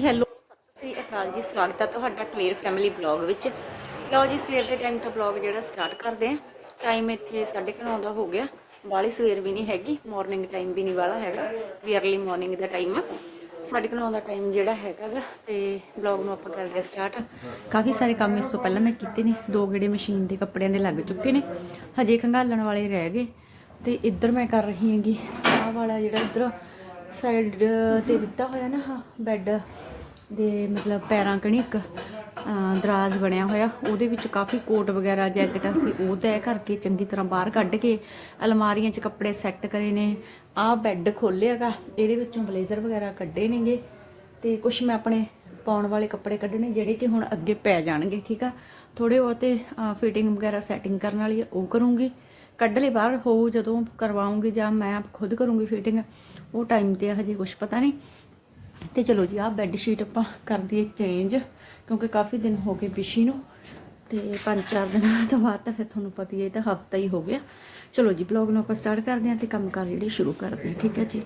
Hello, Sat Sri ਅਕਾਲ ਜੀ, ਸਵਾਗਤ ਹੈ ਤੁਹਾਡਾ ਕਲੀਅਰ ਫੈਮਿਲੀ ਬਲੌਗ ਵਿੱਚ। ਲਓ ਜੀ, ਸਵੇਰ ਦੇ ਟਾਈਮ ਤੋਂ ਬਲੌਗ ਜਿਹੜਾ ਸਟਾਰਟ ਕਰਦੇ ਆ ਟਾਈਮ ਇੱਥੇ 9:30 ਦਾ ਹੋ ਗਿਆ। ਬਾਲੀ ਸਵੇਰ ਵੀ ਨਹੀਂ ਹੈਗੀ ਮਾਰਨਿੰਗ ਟਾਈਮ ਵੀ ਨਹੀਂ ਵਾਲਾ ਹੈਗਾ, ਵੀ ਅਰਲੀ ਮਾਰਨਿੰਗ ਦਾ ਟਾਈਮ ਆ। 9:30 ਦਾ ਟਾਈਮ ਜਿਹੜਾ ਹੈਗਾ ਗਾ, ਤੇ ਬਲੌਗ ਨੂੰ ਆਪਾਂ ਕਰਦੇ ਆ ਸਟਾਰਟ ਕਾਫੀ ਸਾਰੇ ਕੰਮ ਇਸ ਤੋਂ ਪਹਿਲਾਂ ਮੈਂ ਕੀਤੇ ਨੇ, ਦੋ ਗੇੜੇ ਮਸ਼ੀਨ ਦੇ ਕੱਪੜਿਆਂ ਦੇ ਲੱਗ ਚੁੱਕੇ ਨੇ। ਹਜੇ ਖੰਗਾਲਣ ਵਾਲੇ ਰਹਿ ਗਏ, ਤੇ ਇੱਧਰ ਮੈਂ ਕਰ ਰਹੀ ਹਾਂਗੀ, ਆਹ ਵਾਲਾ ਜਿਹੜਾ ਇੱਧਰ ਸਾਈਡ ਤੇ ਦਿੱਤਾ ਹੋਇਆ ਨਾ ਹਾਂ ਬੈੱਡ ਦੇ ਮਤਲਬ ਪੈਰਾਂ ਕਣੀ ਇੱਕ ਦਰਾਜ਼ ਬਣਿਆ ਹੋਇਆ। ਉਹਦੇ ਵਿੱਚ ਕਾਫੀ ਕੋਟ ਵਗੈਰਾ ਜੈਕਟਾਂ ਸੀ ਉਹ ਤੈਅ ਕਰਕੇ ਚੰਗੀ ਤਰ੍ਹਾਂ ਬਾਹਰ ਕੱਢ ਕੇ ਅਲਮਾਰੀਆਂ 'ਚ ਕੱਪੜੇ ਸੈੱਟ ਕਰੇ ਨੇ। ਆਹ ਬੈੱਡ ਖੋਲਿਆਗਾ ਇਹਦੇ ਵਿੱਚੋਂ ਬਲੇਜ਼ਰ ਵਗੈਰਾ ਕੱਢੇ ਨੇਗੇ ਤੇ ਕੁਝ ਮੈਂ ਆਪਣੇ ਪਾਉਣ ਵਾਲੇ ਕੱਪੜੇ ਕੱਢਣੇ ਜਿਹੜੇ ਕਿ ਹੁਣ ਅੱਗੇ ਪੈ ਜਾਣਗੇ ਠੀਕ ਆ? ਥੋੜੇ ਬਹੁਤੇ ਫਿਟਿੰਗ ਵਗੈਰਾ ਸੈਟਿੰਗ ਕਰਨ ਵਾਲੀ ਆ, ਉਹ ਕਰੂੰਗੀ। ਕੱਢ ਲਈ ਬਾਹਰ ਹੋਊ ਜਦੋਂ ਕਰਵਾਉਂਗੀ ਜਾਂ ਮੈਂ ਖੁਦ ਕਰੂੰਗੀ ਫਿਟਿੰਗ ਉਹ ਟਾਈਮ ਤੇ ਆ, ਹਜੇ ਕੁਝ ਪਤਾ ਨਹੀਂ। ਤੇ ਚਲੋ ਜੀ, ਆਹ ਬੈੱਡ ਸ਼ੀਟ ਆਪਾਂ ਕਰ ਦਈਏ ਚੇਂਜ ਕਿਉਂਕਿ ਕਾਫੀ ਦਿਨ ਹੋ ਗਏ ਵਿਸ਼ੀ ਨੂੰ, ਤੇ ਪੰਜ ਚਾਰ ਦਿਨਾਂ ਤੋਂ ਬਾਅਦ ਤਾਂ ਫਿਰ ਤੁਹਾਨੂੰ ਪਤਾ ਹੀ ਹੈ ਤਾਂ ਹਫਤਾ ਹੀ ਹੋ ਗਿਆ। ਚਲੋ ਜੀ ਬਲੌਗ ਨੂੰ ਆਪਾਂ ਸਟਾਰਟ ਕਰਦੇ ਹਾਂ ਤੇ ਕੰਮ ਕਾਰ ਜਿਹੜੇ ਸ਼ੁਰੂ ਕਰਦੇ ਹਾਂ, ਠੀਕ ਹੈ ਜੀ?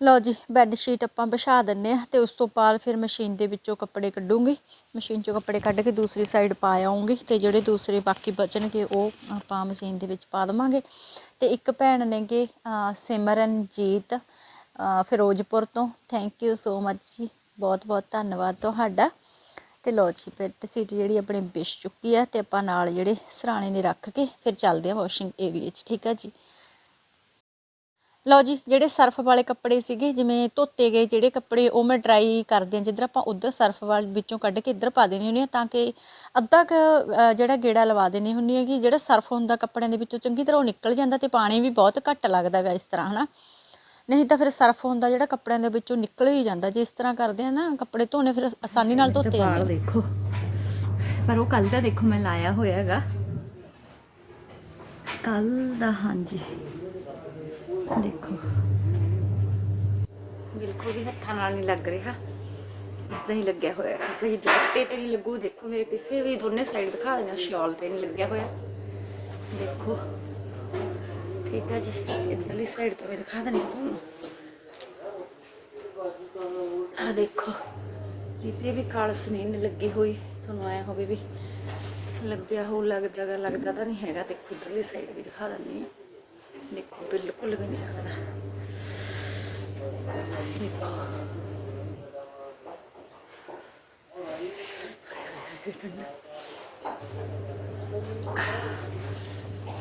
ਲਓ ਜੀ ਬੈੱਡ ਸ਼ੀਟ ਆਪਾਂ ਵਿਛਾ ਦਿੰਨੇ ਆ ਤੇ ਉਸ ਤੋਂ ਬਾਅਦ ਫਿਰ ਮਸ਼ੀਨ ਦੇ ਵਿੱਚੋਂ ਕੱਪੜੇ ਕੱਢੂੰਗੀ। ਮਸ਼ੀਨ ਚੋਂ ਕੱਪੜੇ ਕੱਢ ਕੇ ਦੂਸਰੀ ਸਾਈਡ ਪਾ ਆਉਂਗੀ ਤੇ ਜਿਹੜੇ ਦੂਸਰੇ ਬਾਕੀ ਬਚਣਗੇ ਉਹ ਆਪਾਂ ਮਸ਼ੀਨ ਦੇ ਵਿੱਚ ਪਾ ਦਵਾਂਗੇ। ਤੇ ਇੱਕ ਭੈਣ ਨੇਗੇ ਸਿਮਰਨਜੀਤ ਫਿਰੋਜ਼ਪੁਰ ਤੋਂ। ਥੈਂਕ ਯੂ ਸੋ ਮਚ ਜੀ। ਬਹੁਤ ਬਹੁਤ ਧੰਨਵਾਦ ਤੁਹਾਡਾ। ਤੇ ਲਓ ਜੀ ਬੈੱਡ ਸ਼ੀਟ ਜਿਹੜੀ ਆਪਣੀ ਵਿਛ ਚੁੱਕੀ ਆ ਤੇ ਆਪਾਂ ਨਾਲ ਜਿਹੜੇ ਸਰਾਣੇ ਨੇ ਰੱਖ ਕੇ ਫਿਰ ਚੱਲਦੇ ਆ ਵਾਸ਼ਿੰਗ ਏਰੀਆ 'ਚ, ਠੀਕ ਆ ਜੀ? ਲਓ ਜੀ ਜਿਹੜੇ ਸਰਫ ਵਾਲੇ ਕੱਪੜੇ ਸੀਗੇ ਜਿਵੇਂ ਧੋਤੇ ਗਏ ਜਿਹੜੇ ਕੱਪੜੇ ਉਹ ਮੈਂ ਡਰਾਈ ਕਰਦੇ ਆ ਜਿੱਧਰ ਆਪਾਂ ਉਧਰ ਸਰਫ ਵਾਲ ਵਿੱਚੋਂ ਕੱਢ ਕੇ ਇੱਧਰ ਪਾ ਦੇਣੀ ਹੁੰਦੀ ਆ ਤਾਂ ਕਿ ਅੱਧਾ ਕੁ ਜਿਹੜਾ ਗੇੜਾ ਲਵਾ ਦੇਣੀ ਹੁੰਦੀ ਹੈਗੀ ਜਿਹੜਾ ਸਰਫ ਹੁੰਦਾ ਕੱਪੜਿਆਂ ਦੇ ਵਿੱਚੋਂ ਚੰਗੀ ਤਰ੍ਹਾਂ ਉਹ ਨਿਕਲ ਜਾਂਦਾ ਤੇ ਪਾਣੀ ਵੀ ਬਹੁਤ ਘੱਟ ਲੱਗਦਾ ਗਾ ਇਸ ਤਰ੍ਹਾਂ ਹਨਾ? ਨਹੀਂ ਤਾਂ ਫਿਰ ਸਰਫ ਹੁੰਦਾ ਜਿਹੜਾ ਕੱਪੜਿਆਂ ਦੇ ਵਿੱਚੋਂ ਨਿਕਲ ਹੀ ਜਾਂਦਾ ਜੇ ਇਸ ਤਰ੍ਹਾਂ ਕਰਦੇ ਆ ਨਾ ਕੱਪੜੇ ਧੋਣੇ ਫਿਰ ਆਸਾਨੀ ਨਾਲ ਧੋਤੇ ਜਾਂਦੇ ਦੇਖੋ। ਪਰ ਉਹ ਕੱਲ ਦਾ ਦੇਖੋ ਮੈਂ ਲਾਇਆ ਹੋਇਆ ਹੈਗਾ ਕੱਲ ਦਾ ਹਾਂਜੀ। ਦੇਖੋ ਬਿਲਕੁਲ ਵੀ ਹੱਥਾਂ ਨਾਲ ਨਹੀਂ ਲੱਗ ਰਿਹਾ ਇਦਾਂ ਹੀ ਲੱਗਿਆ ਹੋਇਆ ਹੈ ਕਈ ਦੁਪੱਟੇ ਤੇ ਨਹੀਂ ਲੱਗੂ ਦੇਖੋ ਮੇਰੇ ਕਿਸੇ ਵੀ ਦੋਨੇ ਸਾਈਡ ਦਿਖਾ ਦੇਣਾ ਸ਼ਾਲ ਤੇ ਨਹੀਂ ਲੱਗਿਆ ਹੋਇਆ ਦੇਖੋ ਠੀਕ ਹੈ ਜੀ ਇੱਧਰਲੀ ਸਾਈਡ ਤੋਂ ਵੀ ਦਿਖਾ ਦਿੰਦੀ ਹਾਂ ਤੁਹਾਨੂੰ ਆ ਦੇਖੋ ਜਿੱਤੇ ਵੀ ਕਾਲਸ ਨਹੀਂ ਲੱਗੀ ਹੋਈ ਤੁਹਾਨੂੰ ਆਇਆ ਹੋਵੇ ਵੀ ਲੱਗਿਆ ਹੋ ਲੱਗਦਾ ਗਾ ਲੱਗਦਾ ਤਾਂ ਨਹੀਂ ਹੈਗਾ ਦੇਖੋ ਇੱਧਰਲੀ ਸਾਈਡ ਵੀ ਦਿਖਾ ਦਿੰਦੀ ਹਾਂ ਦੇਖੋ ਬਿਲਕੁਲ ਵੀ ਨਹੀਂ ਲੱਗਦਾ ਦੇਖੋ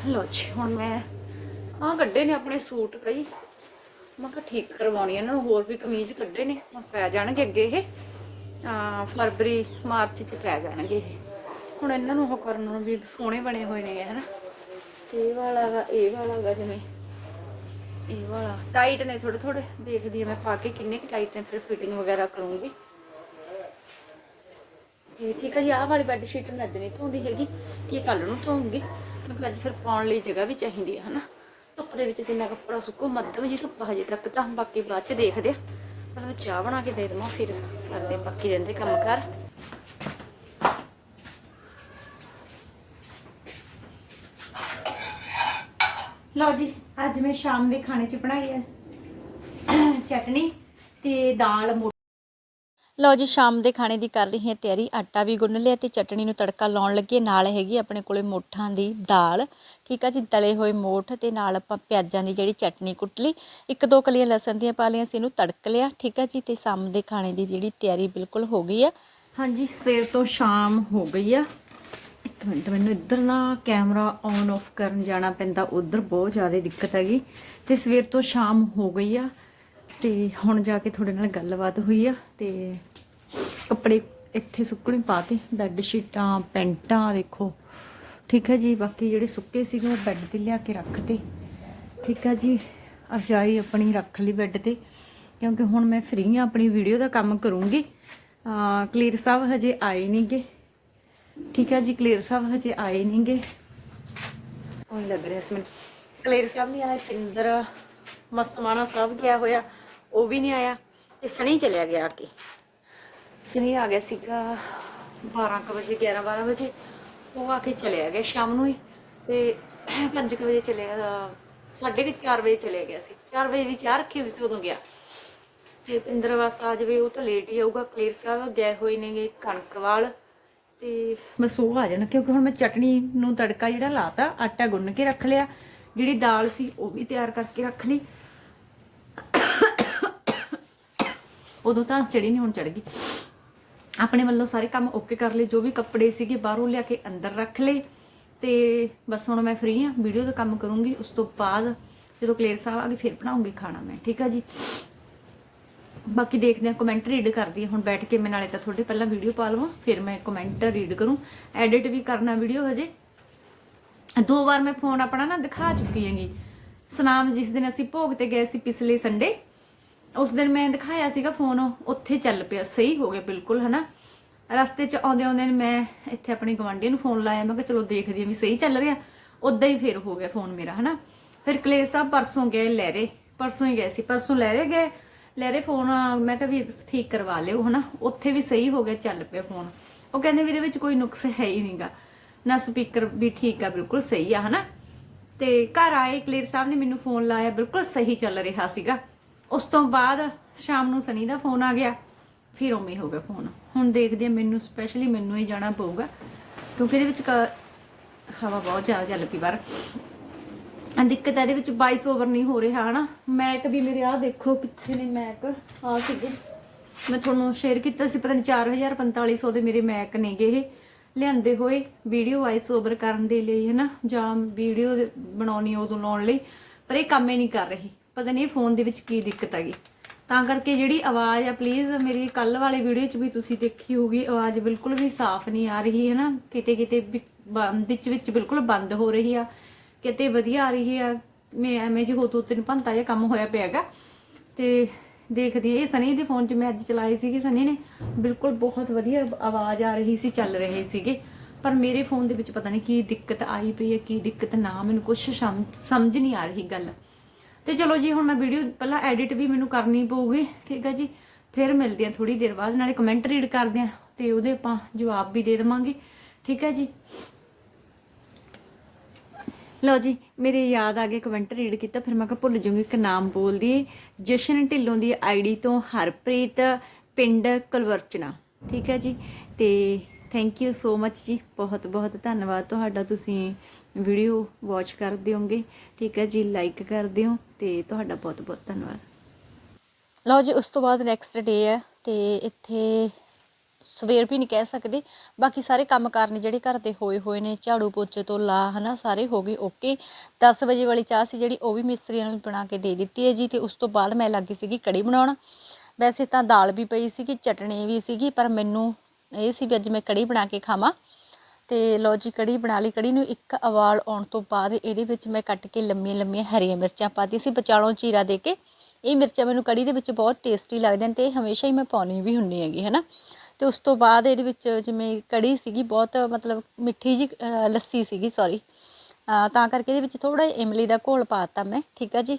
ਲੋ ਜੀ, ਹੁਣ ਮੈਂ ਆਹ ਕੱਢੇ ਨੇ ਆਪਣੇ ਸੂਟ ਕਈ ਮੈਂ ਕਿਹਾ ਠੀਕ ਕਰਵਾਉਣੀ ਇਹਨਾਂ ਨੂੰ ਹੋਰ ਵੀ ਕਮੀਜ਼ ਕੱਢੇ ਨੇ, ਹੁਣ ਪੈ ਜਾਣਗੇ ਅੱਗੇ ਇਹ। ਫਰਵਰੀ, ਮਾਰਚ ਚ ਪੈ ਜਾਣਗੇ ਇਹ। ਹੁਣ ਇਹਨਾਂ ਨੂੰ ਉਹ ਕਰਨ ਨੂੰ ਵੀ ਸੋਹਣੇ ਬਣੇ ਹੋਏ ਨੇ ਹਨਾ। ਤੇ ਇਹ ਵਾਲਾ ਗਾ ਇਹ ਵਾਲਾ ਗਾ ਜਿਵੇਂ। ਇਹ ਵਾਲਾ। ਟਾਈਟ ਨੇ ਥੋੜੇ ਥੋੜੇ ਦੇਖਦੀ ਆ ਮੈਂ ਪਾ ਕੇ ਕਿੰਨੇ ਕਿ ਟਾਈਟ ਨੇ, ਫਿਰ ਫਿਟਿੰਗ ਵਗੈਰਾ ਕਰੂੰਗੀ। ਤੇ ਠੀਕ ਹੈ ਜੀ, ਆਹ ਵਾਲੀ ਬੈੱਡ ਸ਼ੀਟ ਮੈਂ ਅੱਜ ਨਹੀਂ ਧੋਂਦੀ ਹੈਗੀ, ਇਹ ਕੱਲ ਨੂੰ ਧੋਉਂਗੀ ਕਿਉਂਕਿ ਅੱਜ ਫਿਰ ਪਾਉਣ ਲਈ ਜਗ੍ਹਾ ਵੀ ਚਾਹੀਦੀ ਹੈ ਹਨਾ। ਧੁੱਪ ਦੇ ਵਿੱਚ ਜਿੰਨਾ ਕੱਪੜਾ ਸੁੱਕੋ, ਮੱਧਮ ਜੀ ਧੁੱਪ ਹਜੇ ਤੱਕ ਤਾਂ, ਬਾਕੀ ਬਾਅਦ ਚ ਦੇਖਦੇ ਆ। ਪਰ ਮੈਂ ਚਾਹ ਬਣਾ ਕੇ ਦੇ ਦੇਵਾਂ, ਫਿਰ ਕਰਦੇ ਆ ਬਾਕੀ ਰਹਿੰਦੇ ਕੰਮ ਕਰ ਲਓ ਜੀ, ਅੱਜ ਮੈਂ ਸ਼ਾਮ ਦੇ ਖਾਣੇ 'ਚ ਬਣਾਈ ਹੈ ਚਟਨੀ ਤੇ ਦਾਲ ਲਓ ਜੀ, ਸ਼ਾਮ ਦੇ ਖਾਣੇ ਦੀ ਕਰ ਰਹੀ ਹਾਂ ਤਿਆਰੀ। ਆਟਾ ਵੀ ਗੁੰਨ ਲਿਆ ਤੇ ਚਟਣੀ ਨੂੰ ਤੜਕਾ ਲਾਉਣ ਲੱਗੀ ਨਾਲ ਹੈਗੀ ਆਪਣੇ ਕੋਲੇ ਮੋਠਾਂ ਦੀ ਦਾਲ। ਠੀਕ ਆ ਜੀ, ਤਲੇ ਹੋਏ ਮੋਠ ਤੇ ਨਾਲ ਆਪਾਂ ਪਿਆਜ਼ਾਂ ਦੀ ਜਿਹੜੀ ਚਟਨੀ ਕੁੱਟ ਲਈ। ਇੱਕ ਦੋ ਕਲੀਆਂ ਲਸਣ ਦੀਆਂ ਪਾ ਲਈਆਂ ਸੀ, ਇਹਨੂੰ ਤੜਕ ਲਿਆ। ਠੀਕ ਆ ਜੀ, ਤੇ ਸ਼ਾਮ ਦੇ ਖਾਣੇ ਦੀ ਜਿਹੜੀ ਤਿਆਰੀ ਬਿਲਕੁਲ ਹੋ ਗਈ ਆ। ਹਾਂਜੀ, ਸਵੇਰ ਤੋਂ ਸ਼ਾਮ ਹੋ ਗਈ ਆ। ਇੱਕ ਮਿੰਟ, ਮੈਨੂੰ ਇੱਧਰ ਨਾ ਕੈਮਰਾ ਔਨ ਆਫ ਕਰਨ ਜਾਣਾ ਪੈਂਦਾ, ਉਧਰ ਬਹੁਤ ਜ਼ਿਆਦਾ ਦਿੱਕਤ ਹੈਗੀ। ਤੇ ਸਵੇਰ ਤੋਂ ਸ਼ਾਮ ਹੋ ਗਈ ਆ, ਤੇ ਹੁਣ ਜਾ ਕੇ ਤੁਹਾਡੇ ਨਾਲ ਗੱਲਬਾਤ ਹੋਈ ਆ, ਤੇ ਕੱਪੜੇ ਇੱਥੇ ਸੁੱਕਣੇ ਪਾਤੇ ਬੈੱਡ ਸ਼ੀਟਾਂ ਪੈਂਟਾਂ, ਦੇਖੋ। ਠੀਕ ਹੈ ਜੀ, ਬਾਕੀ ਜਿਹੜੇ ਸੁੱਕੇ ਸੀਗੇ ਉਹ ਬੈੱਡ ਤੇ ਲਿਆ ਕੇ ਰੱਖਤੇ। ਠੀਕ ਹੈ ਜੀ, ਰਜਾਈ ਆਪਣੀ ਰੱਖ ਲਈ ਬੈੱਡ ਤੇ, ਕਿਉਂਕਿ ਹੁਣ ਮੈਂ ਫ੍ਰੀ ਆ, ਆਪਣੀ ਵੀਡੀਓ ਦਾ ਕੰਮ ਕਰੂੰਗੀ। ਕਲੀਅਰ ਸਾਹਿਬ ਹਜੇ ਆਏ ਨਹੀਂਗੇ ਠੀਕ ਹੈ ਜੀ ਕਲੀਅਰ ਸਾਹਿਬ ਹਜੇ ਆਏ ਨਹੀਂਗੇ। ਉਹ ਲੱਗ ਰਿਹਾ ਸੀ ਮੈਨੂੰ। ਕਲੀਅਰ ਸਾਹਿਬ ਨਹੀਂ ਆਇਆ ਫਿੰਦਰ ਮਸਤਮਾਨਾ ਸਾਹਿਬ ਗਿਆ ਹੋਇਆ, ਉਹ ਵੀ ਨਹੀਂ ਆਇਆ ਤੇ ਸਨੀ ਚਲਿਆ ਗਿਆ ਆ ਕੇ। ਸਨੀ ਆ ਗਿਆ ਸੀਗਾ 12 ਵਜੇ 11 12 ਵਜੇ। ਉਹ ਆ ਕੇ ਚਲਿਆ ਗਿਆ ਸ਼ਾਮ ਨੂੰ ਹੀ ਤੇ 5 ਵਜੇ ਚਲਿਆ ਗਿਆ ਸਾਢੇ ਕੁ ਚਾਰ ਵਜੇ ਚਲਿਆ ਗਿਆ ਸੀ। 4 ਵਜੇ ਦੀ ਚਾਹ ਰੱਖੀ ਹੋਈ ਸੀ, ਉਦੋਂ ਗਿਆ। ਤੇ ਪਿੰਦਰ ਵਾਸ ਆ ਜਾਵੇ, ਉਹ ਤਾਂ ਲੇਟ ਹੀ ਆਊਗਾ। ਕਲੀਅਰ ਸਾਹਿਬ ਗਏ ਹੋਏ ਨੇਗੇ, ਕਣਕਵਾਲ। ਤੇ ਬਸ ਉਹ ਆ ਜਾਣਾ, ਕਿਉਂਕਿ ਹੁਣ ਮੈਂ ਚਟਣੀ ਨੂੰ ਤੜਕਾ ਜਿਹੜਾ ਲਾਤਾ, ਆਟਾ ਗੁੰਨ ਕੇ ਰੱਖ ਲਿਆ। ਜਿਹੜੀ ਦਾਲ ਸੀ, ਉਹ ਵੀ ਤਿਆਰ ਕਰਕੇ ਰੱਖ ਲਈ। ਉਦੋਂ ਤਾਂ ਚੜੀ ਨਹੀਂ ਹੁਣ ਚੜ ਗਈ। ਆਪਣੇ ਵੱਲੋਂ ਸਾਰੇ ਕੰਮ ਓਕੇ ਕਰ ਲਏ, ਜੋ ਵੀ ਕੱਪੜੇ ਸੀਗੇ ਬਾਹਰੋਂ ਲਿਆ ਕੇ ਅੰਦਰ ਰੱਖ ਲਏ। ਤੇ ਬਸ ਹੁਣ ਮੈਂ ਫ੍ਰੀ ਆ, ਵੀਡੀਓ ਦਾ ਕੰਮ ਕਰੂੰਗੀ। ਉਸ ਤੋਂ ਬਾਅਦ ਜਦੋਂ ਕਲੇਰ ਸਾਹਿਬ ਆ ਗਏ, ਫਿਰ ਬਣਾਉਂਗੀ ਖਾਣਾ ਮੈਂ, ਠੀਕ ਆ ਜੀ? ਬਾਕੀ ਦੇਖਦੇ ਹਾਂ ਕਮੈਂਟ ਰੀਡ ਕਰਦੀ ਆ ਹੁਣ ਬੈਠ ਕੇ ਮੈਂ ਨਾਲੇ ਤਾਂ ਤੁਹਾਡੇ ਪਹਿਲਾਂ ਵੀਡੀਓ ਪਾ ਲਵਾਂ, ਫਿਰ ਮੈਂ ਕਮੈਂਟ ਰੀਡ ਕਰੂੰ। ਐਡਿਟ ਵੀ ਕਰਨਾ ਵੀਡੀਓ ਹਜੇ। ਦੋ ਵਾਰ ਮੈਂ ਫੋਨ ਆਪਣਾ ਨਾ ਦਿਖਾ ਚੁੱਕੀ ਹੈਗੀ। ਸੁਨਾਮ, ਜਿਸ ਦਿਨ ਅਸੀਂ ਭੋਗ ਤੇ ਗਏ ਸੀ ਪਿਛਲੇ ਸੰਡੇ ਉਸ ਦਿਨ ਮੈਂ ਦਿਖਾਇਆ ਸੀਗਾ ਫੋਨ ਉੱਥੇ ਚੱਲ ਪਿਆ। ਸਹੀ ਹੋ ਗਿਆ ਬਿਲਕੁਲ, ਹਨਾ? ਰਸਤੇ 'ਚ ਆਉਂਦੇ ਆਉਂਦੇ ਮੈਂ ਇੱਥੇ ਆਪਣੀ ਗਵਾਂਢੀ ਨੂੰ ਫੋਨ ਲਾਇਆ, ਮੈਂ ਕਿਹਾ ਚਲੋ ਦੇਖਦੀ ਆ ਵੀ ਸਹੀ ਚੱਲ ਰਿਹਾ। ਉਦਾਂ ਹੀ ਫੇਰ ਹੋ ਗਿਆ ਫੋਨ ਮੇਰਾ, ਹਨਾ? ਫਿਰ ਕਲੇਸ਼ ਸਾਹਿਬ ਪਰਸੋਂ ਗਏ ਲਹਿਰੇ। ਪਰਸੋਂ ਹੀ ਗਏ ਸੀ। ਪਰਸੋਂ ਲਹਿਰੇ ਗਏ ਲੈ ਲਹਿਰੇ ਫੋਨ ਮੈਂ ਕਿਹਾ ਵੀ ਠੀਕ ਕਰਵਾ ਲਿਓ, ਹਨਾ? ਉੱਥੇ ਵੀ ਸਹੀ ਹੋ ਗਿਆ, ਚੱਲ ਪਿਆ ਫੋਨ। ਉਹ ਕਹਿੰਦੇ ਵੀ ਇਹਦੇ ਵਿੱਚ ਕੋਈ ਨੁਕਸ ਹੈ ਹੀ ਨਹੀਂਗਾ ਨਾ ਸਪੀਕਰ ਵੀ ਠੀਕ ਆ, ਬਿਲਕੁਲ ਸਹੀ ਆ, ਹਨਾ? ਤੇ ਘਰ ਆਏ ਕਲੀਅਰ ਸਾਹਿਬ ਨੇ ਮੈਨੂੰ ਫੋਨ ਲਾਇਆ, ਬਿਲਕੁਲ ਸਹੀ ਚੱਲ ਰਿਹਾ ਸੀਗਾ। ਉਸ ਤੋਂ ਬਾਅਦ ਸ਼ਾਮ ਨੂੰ ਸਨੀ ਦਾ ਫੋਨ ਆ ਗਿਆ। ਫਿਰ ਉਵੇਂ ਹੋ ਗਿਆ ਫੋਨ। ਹੁਣ ਦੇਖਦੇ ਆ ਮੈਨੂੰ ਸਪੈਸ਼ਲੀ ਮੈਨੂੰ ਹੀ ਜਾਣਾ ਪਊਗਾ, ਕਿਉਂਕਿ ਇਹਦੇ ਵਿੱਚ ਕ- ਹਵਾ ਬਹੁਤ ਜ਼ਿਆਦਾ ਚੱਲ ਪਈ ਬਾਹਰ। ਦਿੱਕਤ ਇਹਦੇ ਵਿੱਚ 22 ਓਵਰ ਨਹੀਂ ਹੋ ਰਿਹਾ, ਹਨਾ? ਮੈਕ ਵੀ ਮੇਰੇ ਆ ਦੇਖੋ ਕਿੱਥੇ ਨੇ ਮੈਕ ਆ ਸੀਗੇ। ਮੈਂ ਤੁਹਾਨੂੰ ਸ਼ੇਅਰ ਕੀਤਾ ਸੀ, ਪਤਾ ਨਹੀਂ 4000 4500 ਦੇ ਮੇਰੇ ਮੈਕ ਨੇਗੇ ਇਹ। ਲਿਆਂਦੇ ਹੋਏ ਵੀਡੀਓ ਵਾਇਸ ਓਵਰ ਕਰਨ ਦੇ ਲਈ, ਹਨਾ? ਜਾਂ ਵੀਡੀਓ ਬਣਾਉਣੀ ਉਦੋਂ ਲਾਉਣ ਲਈ। ਪਰ ਇਹ ਕੰਮ ਹੀ ਨਹੀਂ ਕਰ ਰਹੀ। ਪਤਾ ਨਹੀਂ ਫੋਨ ਦੇ ਵਿੱਚ ਕੀ ਦਿੱਕਤ ਹੈਗੀ। ਤਾਂ ਕਰਕੇ ਜਿਹੜੀ ਆਵਾਜ਼ ਆ ਪਲੀਜ਼ ਮੇਰੀ ਕੱਲ ਵਾਲੇ ਵੀਡੀਓ 'ਚ ਵੀ ਤੁਸੀਂ ਦੇਖੀ ਹੋਊਗੀ, ਆਵਾਜ਼ ਬਿਲਕੁਲ ਵੀ ਸਾਫ਼ ਨਹੀਂ ਆ ਰਹੀ ਹੈ ਨਾ ਕਿਤੇ ਕਿਤੇ ਵਿੱਚ ਵਿੱਚ ਬਿਲਕੁਲ ਬੰਦ ਹੋ ਰਹੀ ਆ। ਕਿਤੇ ਵਧੀਆ ਆ ਰਹੀ ਆ, ਮੈਂ ਐਵੇਂ ਜੀ ਹੋ ਦੋ ਤਿੰਨ ਘੰਟਾ ਜਿਹਾ ਕੰਮ ਹੋਇਆ ਪਿਆਗਾ ਤੇ ਦੇਖਦੀ ਇਹ ਸਨੀ ਦੇ ਫੋਨ 'ਚ ਮੈਂ ਅੱਜ ਚਲਾਈ ਸੀਗੀ, ਸਨੀ ਨੇ ਬਿਲਕੁਲ ਬਹੁਤ ਵਧੀਆ ਆਵਾਜ਼ ਆ ਰਹੀ ਸੀ, ਚੱਲ ਰਹੇ ਸੀਗੇ। ਪਰ ਮੇਰੇ ਫੋਨ ਦੇ ਵਿੱਚ ਪਤਾ ਨਹੀਂ ਕੀ ਦਿੱਕਤ ਆਈ ਪਈ ਹੈ ਕੀ ਦਿੱਕਤ ਨਾ, ਮੈਨੂੰ ਕੁਝ ਸਮਝ ਨਹੀਂ ਆ ਰਹੀ ਗੱਲ। ਤੇ ਚਲੋ ਜੀ, ਹੁਣ ਮੈਂ ਵੀਡੀਓ ਪਹਿਲਾਂ ਐਡਿਟ ਵੀ ਮੈਨੂੰ ਕਰਨੀ ਪਊਗੀ, ਠੀਕ ਹੈ ਜੀ? ਫਿਰ ਮਿਲਦੇ ਆ ਥੋੜੀ ਦੇਰ ਬਾਅਦ, ਨਾਲੇ ਕਮੈਂਟ ਰੀਡ ਕਰਦੇ ਆ, ਤੇ ਉਹਦੇ ਆਪਾਂ ਜਵਾਬ ਵੀ ਦੇ ਦੇਵਾਂਗੇ, ਠੀਕ ਹੈ ਜੀ? ਲਓ ਜੀ, ਮੇਰੇ ਯਾਦ ਆ ਗਿਆ ਕਮੈਂਟ ਰੀਡ ਕੀਤਾ, ਫਿਰ ਮੈਂ ਕਿਹਾ ਭੁੱਲ ਜੂੰਗੀ ਇੱਕ ਨਾਮ ਬੋਲਦੀ। ਜਸ਼ਨ ਢਿੱਲੋਂ ਦੀ ਆਈਡੀ ਤੋਂ ਹਰਪ੍ਰੀਤ ਪਿੰਡ ਕਲਵਰਚਨਾ, ਠੀਕ ਹੈ ਜੀ? ਤੇ ਥੈਂਕ ਯੂ ਸੋ ਮੱਚ ਜੀ, ਬਹੁਤ ਬਹੁਤ ਧੰਨਵਾਦ ਤੁਹਾਡਾ, ਤੁਸੀਂ ਵੀਡੀਓ ਵਾਚ ਕਰਦੇ ਹੋਗੇ ਠੀਕ ਹੈ ਜੀ? ਲਾਈਕ ਕਰਦੇ ਹੋ, ਤੇ ਤੁਹਾਡਾ ਬਹੁਤ ਬਹੁਤ ਧੰਨਵਾਦ। ਲਓ ਜੀ, ਉਸ ਤੋਂ ਬਾਅਦ ਨੈਕਸਟ ਡੇ ਹੈ, ਤੇ ਇੱਥੇ ਸਵੇਰ ਵੀ ਨਹੀਂ ਕਹਿ ਸਕਦੇ। ਬਾਕੀ ਸਾਰੇ ਕੰਮਕਾਰ ਨੇ ਜਿਹੜੇ ਘਰ ਦੇ ਹੋਏ ਹੋਏ ਨੇ, ਝਾੜੂ ਪੋਚੇ ਤੋਂ ਲਾ ਹਨਾ, ਸਾਰੇ ਹੋ ਗਏ ਓਕੇ 10 ਵਜੇ ਵਾਲੀ ਚਾਹ ਸੀ ਜਿਹੜੀ, ਉਹ ਵੀ ਮਿਸਤਰੀਆਂ ਨੂੰ ਬਣਾ ਕੇ ਦੇ ਦਿੱਤੀ ਹੈ ਜੀ ਤੇ ਉਸ ਤੋਂ ਬਾਅਦ ਮੈਂ ਲੱਗੀ ਸੀਗੀ ਕੜੀ ਬਣਾਉਣ। ਵੈਸੇ ਤਾਂ ਦਾਲ ਵੀ ਪਈ ਸੀਗੀ, ਚਟਣੀ ਵੀ ਸੀਗੀ, ਪਰ ਮੈਨੂੰ ਇਹ ਸੀ ਵੀ ਅੱਜ ਮੈਂ ਕੜੀ ਬਣਾ ਕੇ ਖਾਵਾਂ। ਤੇ ਲਓ ਜੀ, ਕੜੀ ਬਣਾ ਲਈ। ਕੜੀ ਨੂੰ ਇੱਕ ਉਬਾਲ ਆਉਣ ਤੋਂ ਬਾਅਦ ਇਹਦੇ ਵਿੱਚ ਮੈਂ ਕੱਟ ਕੇ ਲੰਮੀਆਂ ਲੰਮੀਆਂ ਹਰੀਆਂ ਮਿਰਚਾਂ ਪਾਤੀ ਸੀ, ਵਿਚਾਲੋਂ ਚੀਰਾ ਦੇ ਕੇ। ਇਹ ਮਿਰਚਾਂ ਮੈਨੂੰ ਕੜੀ ਦੇ ਵਿੱਚ ਬਹੁਤ ਟੇਸਟੀ ਲੱਗਦੀਆਂ ਨੇ ਤੇ ਹਮੇਸ਼ਾ ਹੀ ਮੈਂ ਪਾਉਣੀ ਵੀ ਹੁੰਦੀ ਹੈਗੀ, ਹਨਾ। ਅਤੇ ਉਸ ਤੋਂ ਬਾਅਦ ਇਹਦੇ ਵਿੱਚ ਜਿਵੇਂ ਕੜੀ ਸੀਗੀ, ਬਹੁਤ ਮਤਲਬ ਮਿੱਠੀ ਜੀ ਲੱਸੀ ਸੀਗੀ ਸੌਰੀ ਤਾਂ ਕਰਕੇ ਇਹਦੇ ਵਿੱਚ ਥੋੜ੍ਹਾ ਜਿਹਾ ਇਮਲੀ ਦਾ ਘੋਲ ਪਾਤਾ ਮੈਂ, ਠੀਕ ਆ ਜੀ?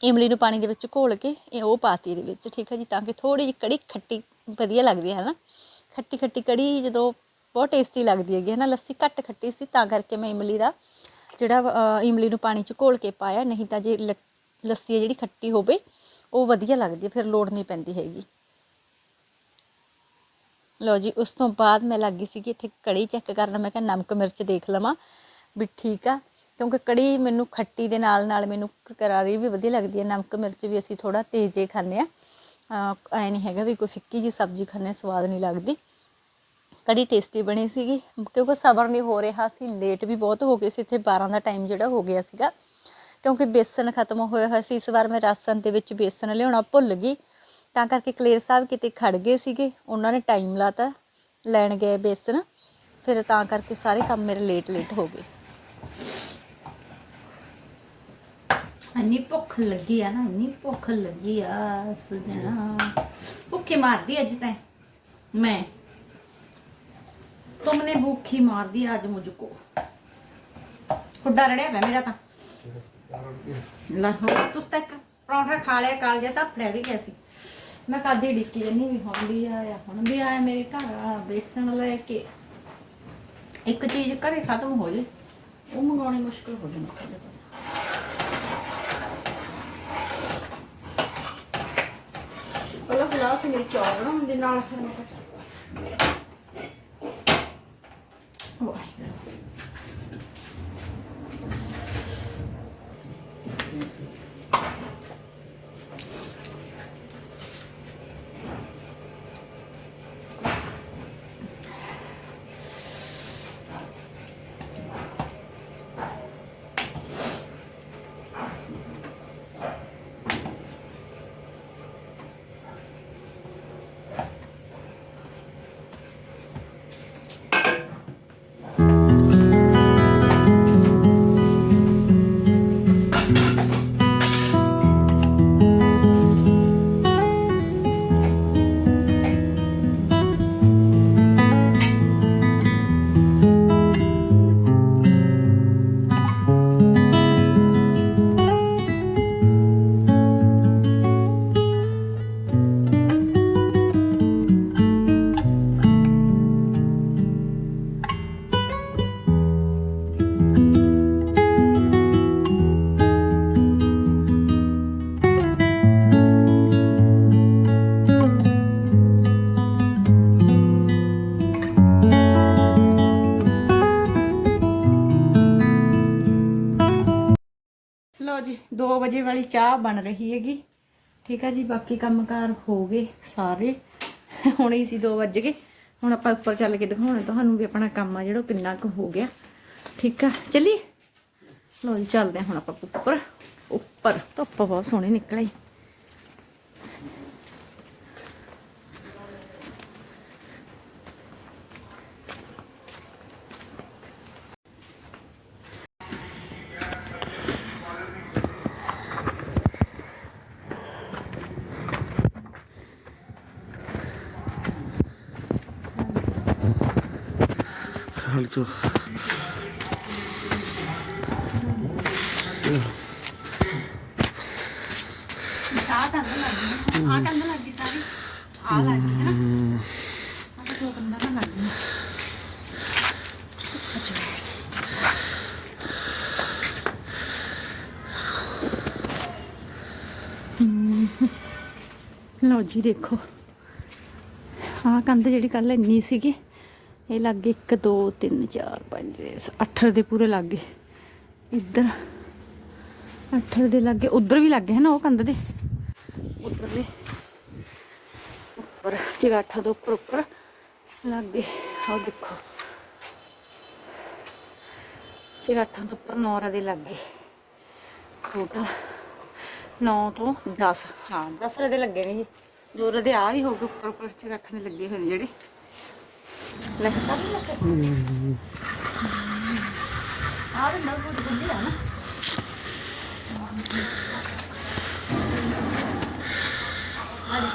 ਇਮਲੀ ਨੂੰ ਪਾਣੀ ਦੇ ਵਿੱਚ ਘੋਲ ਕੇ ਇਹ ਉਹ ਪਾਤੀ ਇਹਦੇ ਵਿੱਚ, ਠੀਕ ਆ ਜੀ? ਤਾਂ ਕਿ ਥੋੜੀ ਜਿਹੀ ਕੜੀ ਖੱਟੀ ਵਧੀਆ ਲੱਗਦੀ ਹੈ ਨਾ ਖੱਟੀ ਖੱਟੀ ਕੜੀ ਜਦੋਂ ਬਹੁਤ ਟੇਸਟੀ ਲੱਗਦੀ ਹੈਗੀ ਹੈ ਨਾ ਲੱਸੀ ਘੱਟ ਖੱਟੀ ਸੀ, ਤਾਂ ਕਰਕੇ ਮੈਂ ਇਮਲੀ ਦਾ ਜਿਹੜਾ ਇਮਲੀ ਨੂੰ ਪਾਣੀ 'ਚ ਘੋਲ ਕੇ ਪਾਇਆ, ਨਹੀਂ ਤਾਂ ਜੇ ਲ- ਲੱਸੀ ਹੈ ਜਿਹੜੀ ਖੱਟੀ ਹੋਵੇ, ਉਹ ਵਧੀਆ ਲੱਗਦੀ ਹੈ ਫਿਰ ਲੋੜ ਨਹੀਂ ਪੈਂਦੀ ਹੈਗੀ। ਲਓ ਜੀ, ਉਸ ਤੋਂ ਬਾਅਦ ਮੈਂ ਲੱਗੀ ਸੀਗੀ ਇੱਥੇ ਕੜੀ ਚੈੱਕ ਕਰਨਾ। ਮੈਂ ਕਿਹਾ ਨਮਕ ਮਿਰਚ ਦੇਖ ਲਵਾਂ ਵੀ ਠੀਕ ਆ, ਕਿਉਂਕਿ ਕੜੀ ਮੈਨੂੰ ਖੱਟੀ ਦੇ ਨਾਲ ਨਾਲ ਮੈਨੂੰ ਕਰਾਰੀ ਵੀ ਵਧੀਆ ਲੱਗਦੀ ਹੈ ਨਮਕ ਮਿਰਚ ਵੀ ਅਸੀਂ ਥੋੜਾ ਤੇਜ਼ੇ ਖਾਂਦੇ ਆ। ਐ ਨਹੀਂ ਹੈਗਾ ਵੀ ਕੋਈ ਫਿੱਕੀ ਜੀ ਸਬਜ਼ੀ ਖਾਣੇ ਸਵਾਦ ਨਹੀਂ ਲੱਗਦੀ। ਕੜੀ ਟੇਸਟੀ ਬਣੀ ਸੀਗੀ, ਕਿਉਂਕਿ ਸਬਰ ਨਹੀਂ ਹੋ ਰਿਹਾ ਸੀ। ਲੇਟ ਵੀ ਬਹੁਤ ਹੋ ਗਏ ਸੀ, ਇੱਥੇ 12 ਦਾ ਟਾਈਮ ਜਿਹੜਾ ਹੋ ਗਿਆ ਸੀਗਾ। ਕਿਉਂਕਿ ਬੇਸਨ ਖਤਮ ਹੋਇਆ ਹੋਇਆ ਸੀ, ਇਸ ਵਾਰ ਮੈਂ ਰਾਸ਼ਨ ਦੇ ਵਿੱਚ ਬੇਸਨ ਲਿਆਉਣਾ ਭੁੱਲ ਗਈ। ਤਾਂ ਕਰਕੇ ਕਲੇਰ ਸਾਹਿਬ ਕਿਤੇ ਖੜ ਗਏ ਸੀਗੇ ਉਹਨਾਂ ਨੇ ਟਾਈਮ ਲਾਤਾ ਲੈਣ ਗਏ ਬੇਸਨ ਫਿਰ ਤਾਂ ਕਰਕੇ ਸਾਰੇ ਕੰਮ ਮੇਰੇ ਲੇਟ ਲੇਟ ਹੋ ਗਏ। ਇੰਨੀ ਭੁੱਖ ਲੱਗੀ ਆ ਨਾ ਇੰਨੀ ਭੁੱਖ ਲੱਗੀ ਆ ਸੁਜਣਾ ਭੁੱਖੇ ਮਾਰਦੀ ਅੱਜ ਤੈਂ ਮੈਂ। ਤੁਮਨੇ ਭੁੱਖੀ ਮਾਰਦੀ ਅੱਜ ਮੁਝਕੋ। ਖੁੱਡਾ ਰੜਿਆ ਪਿਆ ਮੇਰਾ ਤਾਂ। ਨਾ ਹੋ ਤੁਸੀਂ ਤਾਂ ਇੱਕ ਪਰੌਂਠਾ ਖਾ ਲਿਆ ਕਾਲ ਤਾਂ ਫੜਿਆ ਵੀ ਗਿਆ ਸੀ। ਮੈਂ ਕਾਦੀ ਡਿੱਕੀ ਜੰਨੀ ਵੀ ਹੁਣ ਵੀ ਆਇਆ, ਹੁਣ ਵੀ ਆਇਆ ਮੇਰੇ ਘਰ ਆ ਬੇਸਣ ਲੈ ਕੇ। ਇੱਕ ਚੀਜ਼ ਘਰੇ ਖਤਮ ਹੋ ਜੇ, ਉਹ ਮੰਗਾਉਣੇ ਮੁਸ਼ਕਲ ਹੋ ਜਾਣੀ ਸਾਡੇ ਤੋਂ ਪਹਿਲਾਂ ਗਲਾਸ ਮੇਰੀ ਚਾਹ ਬਣਾਉਣ ਦੇ ਨਾਲ, ਫਿਰ ਮੈਂ ਕਿਹਾ ਵਾਹਿਗੁਰੂ। ਲਓ ਜੀ 2 ਵਜੇ ਵਾਲੀ ਚਾਹ ਬਣ ਰਹੀ ਹੈਗੀ। ਠੀਕ ਆ ਜੀ, ਬਾਕੀ ਕੰਮਕਾਰ ਹੋ ਗਏ ਸਾਰੇ। ਹੁਣ ਹੀ ਸੀ 2 ਵਜ ਗਏ। ਹੁਣ ਆਪਾਂ ਉੱਪਰ ਚੱਲ ਕੇ ਦਿਖਾਉਣਾ, ਤੁਹਾਨੂੰ ਵੀ ਆਪਣਾ ਕੰਮ ਆ ਜਿਹੜਾ ਉਹ ਕਿੰਨਾ ਕੁ ਹੋ ਗਿਆ। ਠੀਕ ਆ ਚੱਲੀ ਲਓ ਜੀ, ਚੱਲਦੇ ਹਾਂ ਹੁਣ ਆਪਾਂ ਉੱਪਰ। ਉੱਪਰ, ਧੁੱਪ ਬਹੁਤ ਸੋਹਣੀ ਨਿਕਲੀ Also. ਆ ਕੰਧ ਲੱਗੀ ਆ ਕੰਧ ਲੱਗੀ ਸਾਰੀ ਆ ਲੱਗੀ ਹੈ ਨਾ ਆ ਦੋ ਕੰਧਾਂ ਨਾ ਲੱਗੀ ਲਓ ਜੀ ਦੇਖੋ ਆਹ ਕੰਧ ਜਿਹੜੀ ਕੱਲ ਇੰਨੀ ਸੀਗੀ ਇਹ ਲੱਗੇ 1 2 3 4 5 8 ਦੇ ਪੂਰੇ ਲੱਗੇ ਇੱਧਰ 8 ਦੇ ਲੱਗੇ ਉਧਰ ਵੀ ਲੱਗੇ ਹੈ ਨਾ ਉਹ ਕੰਧ ਦੇ। ਉੱਪਰਲੇ ਉੱਪਰ ਚਗਾਠਾ ਤੋਂ ਉੱਪਰ ਉੱਪਰ ਲੱਗੇ ਆਹ ਦੇਖੋ। ਚਗਾਠਾ ਤੋਂ ਉੱਪਰ ਨੌਰਾ ਦੇ ਲੱਗੇ ਟੋਟਲ 9 ਤੋਂ 10 ਹਾਂ 10 ਦੇ ਲੱਗੇ ਨੇ ਜੀ। ਦੋ ਰਦੇ ਆ ਵੀ ਹੋ ਗਏ, ਉੱਪਰ ਉੱਪਰ ਚਗਾਠਾਂ ਦੇ ਲੱਗੇ ਹੋਏ ਨੇ ਜਿਹੜੇ।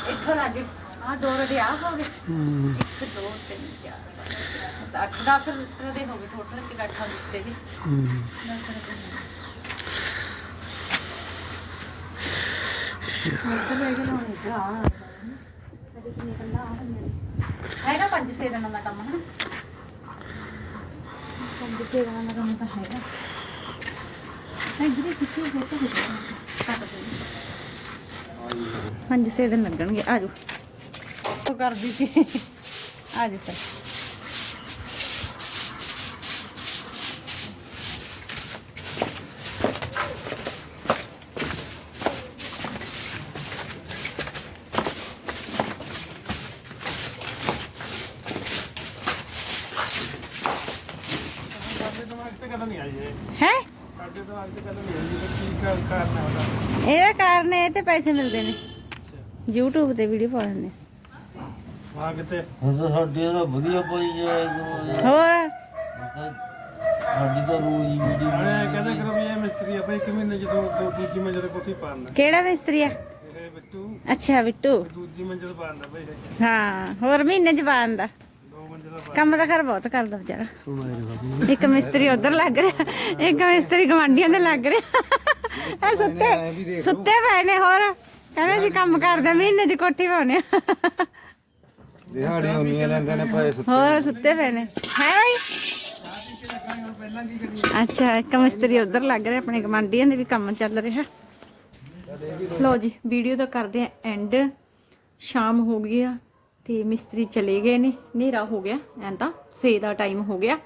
ਇੱਥੋਂ ਲੱਗੇ ਆ ਦੋ ਰਦੇ ਆ ਹੋ ਗਏ ਇੱਕ ਦੋ ਤਿੰਨ ਚਾਰ ਪੰਜ ਛੇ ਸੱਤ ਅੱਠ 10 ਰਦੇ ਹੋ ਗਏ ਟੋਟਲ ਚਗਾਠਾਂ ਦੇ ਉੱਤੇ ਜੀ 10 ਰਦੇ ਹੋ ਗਏ ਹੈਗਾ ਪੰਜ ਛੇ ਦਿਨਾਂ ਦਾ ਕੰਮ, ਹਨਾ? ਪੰਜ ਛੇ ਦਿਨਾਂ ਦਾ ਕੰਮ ਤਾਂ ਹੈਗਾ। ਇਧਰ ਕਿੱਥੇ ਫੋਟੋ ਖਿੱਚਣਾ ਪੰਜ ਛੇ ਦਿਨ ਲੱਗਣਗੇ। ਆਜੋ। ਜਾਓ ਉਹ ਕਰਦੀ ਸੀ। ਆਜੋ ਜਾਓ ਫਿਰ ਸਾਡੇ ਦਿਮਾਗ ਤੇ ਕਦੋਂ ਨਹੀਂ ਆਈ ਇਹ ਹੈ ਸਾਡੇ ਦਿਮਾਗ ਤੇ ਕਦੋਂ ਨਹੀਂ ਆਈ ਇਹ ਕੀ ਕਰ ਕਰਨਾ ਉਹਦਾ ਇਹਦਾ ਕਾਰਨ ਇਹ ਤੇ ਪੈਸੇ ਮਿਲਦੇ ਨੇ। YouTube ਤੇ ਵੀਡੀਓ ਪਾ ਦਿੰਦੇ। ਵਾਹ ਕਿਤੇ। ਹੁਣ ਤਾਂ ਸਾਡੇ ਦਾ ਵਧੀਆ ਪਈ ਜਾਏ ਹੋਰ? ਸਾਡੀ ਤਾਂ ਰੋਜ਼ ਹੀ ਵੀਡੀਓ ਮੈਂ ਕਹਿੰਦਾ ਕਰੋ ਵੀ ਇਹ ਮਿਸਤਰੀ ਆ ਭਾਈ ਕਿ ਮਹੀਨੇ ਜਦੋਂ ਦੋ ਦੂਜੀ ਮੰਜ਼ਲ ਕੋਠੀ ਪਾਉਂਦਾ ਕਿਹੜਾ ਮਿਸਤਰੀ ਆ? ਇਹ ਬਿੱਟੂ। ਅੱਛਾ ਬਿੱਟੂ। ਦੂਜੀ ਮੰਜ਼ਲ ਭਾਈ ਹਾਂ ਹੋਰ ਮਹੀਨੇ ਚ ਪਾਉਂਦਾ ਦੋ। ਮੰਜ਼ਲਾ ਪਾ ਕੰਮ ਤਾਂ ਕਰ ਬਹੁਤ ਕਰਦਾ ਵਿਚਾਰਾ। ਇੱਕ ਮਿਸਤਰੀ ਉਧਰ ਲੱਗ ਰਿਹਾ ਇੱਕ ਮਿਸਤਰੀ ਗਵਾਂਡੀਆਂ ਦੇ ਲੱਗ ਰਿਹਾ। ਇਹ ਸੁੱਤੇ ਸੁੱਤੇ ਪਏ ਨੇ ਹੋਰ। ਕਹਿੰਦੇ ਸੀ ਕੰਮ ਕਰਦੇ ਮਹੀਨੇ ਚ ਕੋਠੀ ਪਾਉਣੇ ਆ। ਦਿਹਾੜੀਆਂ ਉਨੀਆਂ ਲੈਂਦੇ ਨੇ ਪੈਸੇ ਹੋਰ ਸੁੱਤੇ ਪਏ ਨੇ। ਹੈ ਭਾਈ ਅੱਛਾ ਇੱਕ ਮਿਸਤਰੀ ਉਧਰ ਲੱਗ ਰਿਹਾ ਆਪਣੇ ਗਵਾਂਢੀਆਂ ਦੇ ਵੀ ਕੰਮ ਚੱਲ ਰਿਹਾ। ਲਓ ਜੀ ਵੀਡੀਓ ਤਾਂ ਕਰਦੇ ਆ ਐਂਡ। ਸ਼ਾਮ ਹੋ ਗਈ ਆ। ਤੇ ਮਿਸਤਰੀ ਚਲੇ ਗਏ ਨੇ ਹਨੇਰਾ ਹੋ ਗਿਆ ਐਂ ਤਾਂ 6 ਦਾ ਟਾਈਮ ਹੋ ਗਿਆ।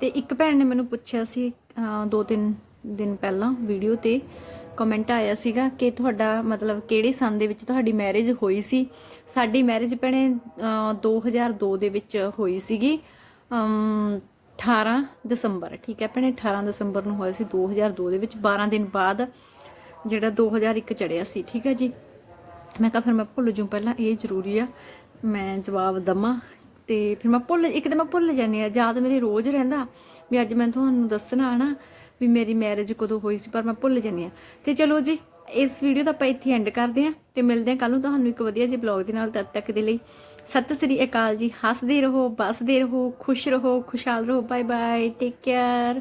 ਤੇ ਇੱਕ ਭੈਣ ਨੇ ਮੈਨੂੰ ਪੁੱਛਿਆ ਸੀ ਦੋ ਤਿੰਨ ਦਿਨ ਪਹਿਲਾਂ ਵੀਡੀਓ ਤੇ ਕਮੈਂਟ ਆਇਆ ਸੀਗਾ ਕਿ ਤੁਹਾਡਾ ਮਤਲਬ ਕਿਹੜੇ ਸਨ ਦੇ ਵਿੱਚ ਤੁਹਾਡੀ ਮੈਰਿਜ ਹੋਈ ਸੀ? ਸਾਡੀ ਮੈਰਿਜ ਭੈਣੇ ਅਹ, 2002 ਦੇ ਵਿੱਚ ਹੋਈ ਸੀਗੀ ਅਮ, 18 ਦਸੰਬਰ ਠੀਕ ਹੈ ਭੈਣੇ? 18 ਦਸੰਬਰ ਨੂੰ ਹੋਇਆ ਸੀ 2002 ਦੇ ਵਿੱਚ 12 ਦਿਨ ਬਾਅਦ ਜਿਹੜਾ 2001 ਚੜਿਆ ਸੀ ਠੀਕ ਹੈ ਜੀ? ਮੈਂ ਕਿਹਾ ਫਿਰ ਮੈਂ ਭੁੱਲ ਜੂ ਪਹਿਲਾਂ ਇਹ ਜ਼ਰੂਰੀ ਆ ਮੈਂ ਜਵਾਬ ਦਵਾਂ ਤੇ ਫਿਰ ਮੈਂ ਭੁੱਲ, ਇੱਕ ਤਾਂ ਮੈਂ ਭੁੱਲ ਜਾਂਦੀ ਆ ਯਾਦ ਮੇਰੇ ਰੋਜ਼ ਰਹਿੰਦਾ ਵੀ ਅੱਜ ਮੈਂ ਤੁਹਾਨੂੰ ਦੱਸਣਾ ਨਾ ਵੀ ਮੇਰੀ ਮੈਰਿਜ ਕਦੋਂ ਹੋਈ ਸੀ, ਪਰ ਮੈਂ ਭੁੱਲ ਜਾਂਦੀ ਆ ਤੇ ਚਲੋ ਜੀ, ਇਸ ਵੀਡੀਓ ਦਾ ਆਪਾਂ ਇੱਥੇ ਐਂਡ ਕਰਦੇ ਆ ਤੇ ਮਿਲਦੇ ਆ ਕੱਲ ਨੂੰ ਤੁਹਾਨੂੰ ਇੱਕ ਵਧੀਆ ਜਿਹੇ ਬਲੌਗ ਦੇ ਨਾਲ ਤਦ ਤੱਕ ਦੇ ਲਈ। ਸਤਿ ਸ੍ਰੀ ਅਕਾਲ ਜੀ, ਹੱਸਦੇ ਰਹੋ, ਬਸਦੇ ਰਹੋ, ਖੁਸ਼ ਰਹੋ, ਖੁਸ਼ਹਾਲ ਰਹੋ ਬਾਏ ਬਾਏ ਟੇਕ ਕੇਅਰ